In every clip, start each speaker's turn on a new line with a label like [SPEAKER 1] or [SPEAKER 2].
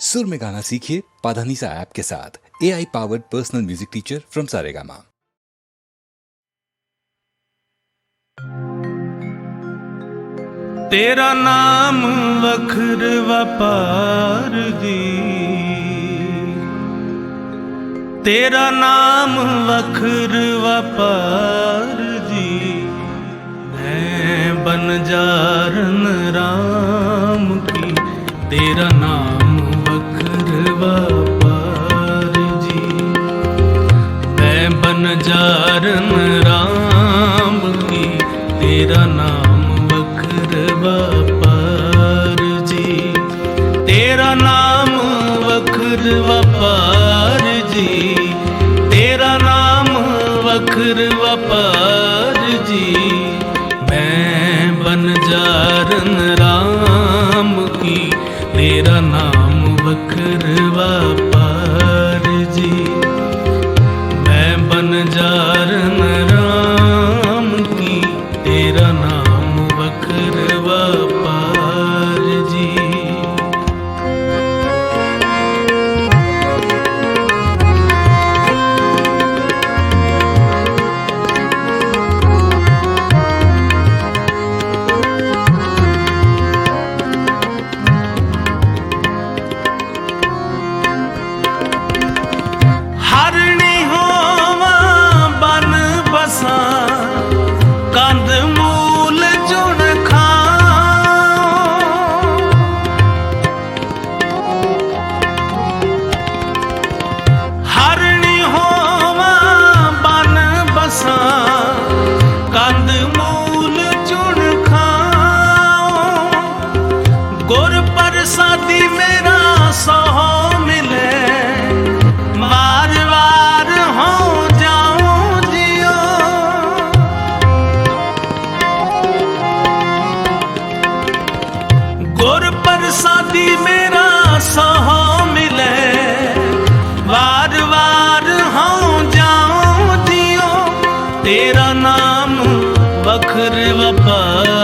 [SPEAKER 1] सुर में गाना सीखिए पाधानीसा ऐप के साथ। A I powered personal music teacher from Saregama
[SPEAKER 2] तेरा नाम वखर वपार दी। तेरा नाम वखर वपार जी मैं रन राम की। तेरा नाम ਵਪਾਰ ਜੀ ਮੈਂ ਬਨ ਜਾਰਨ ਰਾਮ ਕੀ ਤੇਰਾ ਨਾਮ ਵਖਰ ਵਪਾਰ ਜੀ ਤੇਰਾ ਨਾਮ ਵਖਰ ਵਪਾਰ ਜੀ ਤੇਰਾ ਨਾਮ ਵਖਰ ਵਪਾਰ ਜੀ ਮੈਂ ਬਨ ਜਾਰਨ ਗੁਰ ਪ੍ਰਸਾਦੀ ਸੋ ਮਿਲੇ। ਵਾਰ ਵਾਰ ਹੋ ਜਾਉ ਗੁਰ ਪ੍ਰਸਾਦੀ ਮੇਰਾ ਸੋ ਵਾਰ ਵਾਰ ਹੋ ਜਾਉ ਤੇਰਾ ਨਾਮ ਵਖਰ ਵਪਾਰ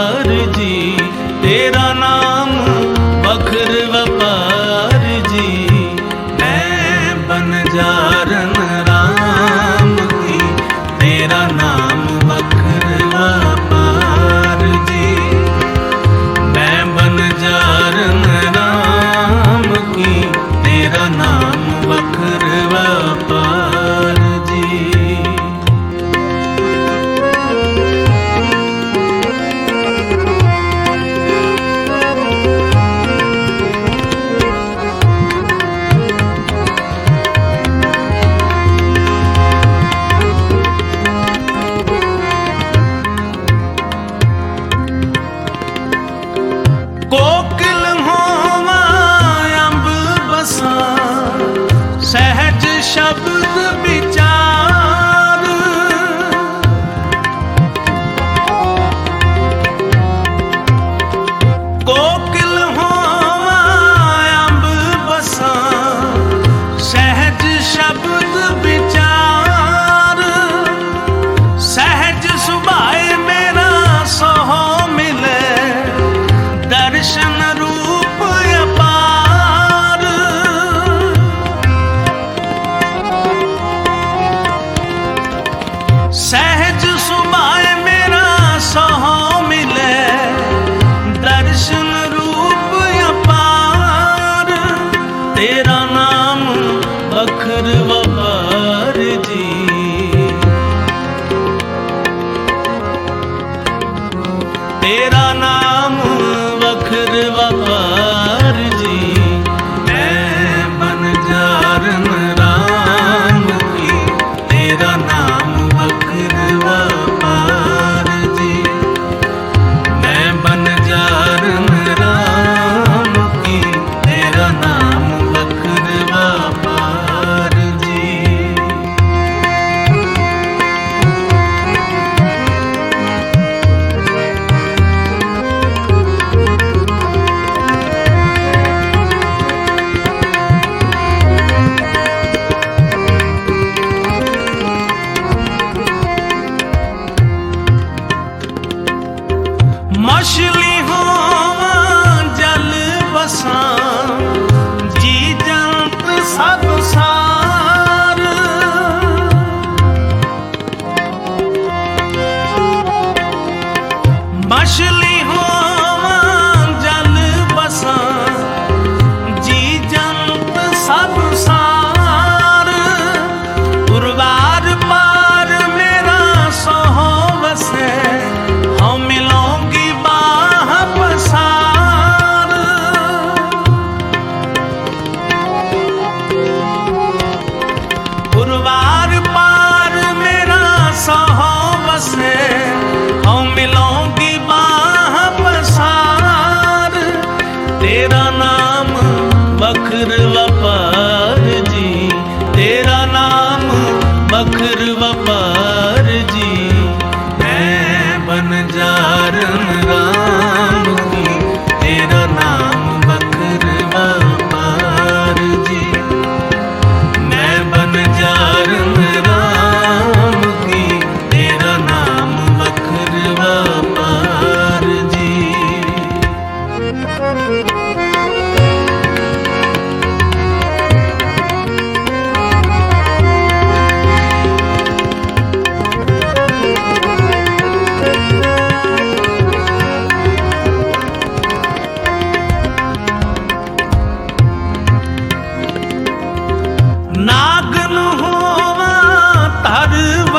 [SPEAKER 2] ਬਨ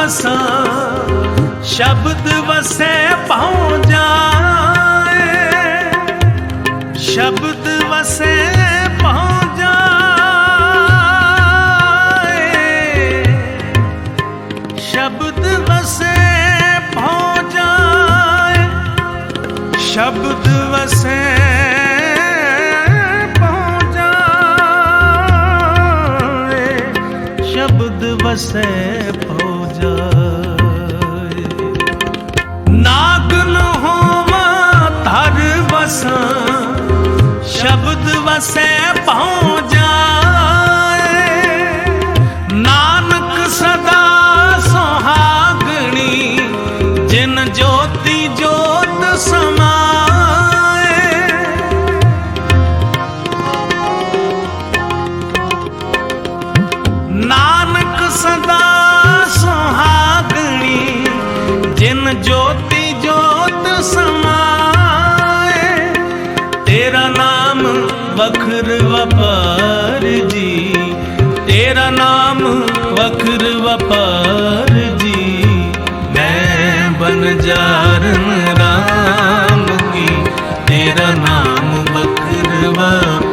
[SPEAKER 2] ਵਸਾ, ਸ਼ਬਦ ਵਸੈ ਪਉ ਜਾਏ। ਸ਼ਬਦ ਵਸੈ ਪਉ ਜਾਏ। ਸ਼ਬਦ ਵਸੈ ਪਉ ਜਾਏ। ਸ਼ਬਦ ਵਸੈ ਪਹੁੰਚ ਜਾਏ। ਸ਼ਬਦ ਵਸੈ ਦਿਨ ਜੋਤੀ ਜੋਤ ਸਮਾਏ। ਤੇਰਾ ਨਾਮ ਵਖਰ ਵਪਾਰ ਜੀ। ਤੇਰਾ ਨਾਮ ਵਖਰ ਵਪਾਰ ਜੀ। ਮੈਂ ਬਨ ਜਾਰਨ ਰਾਮ ਕੀ। ਤੇਰਾ ਨਾਮ ਵਖਰ ਵਪਾਰ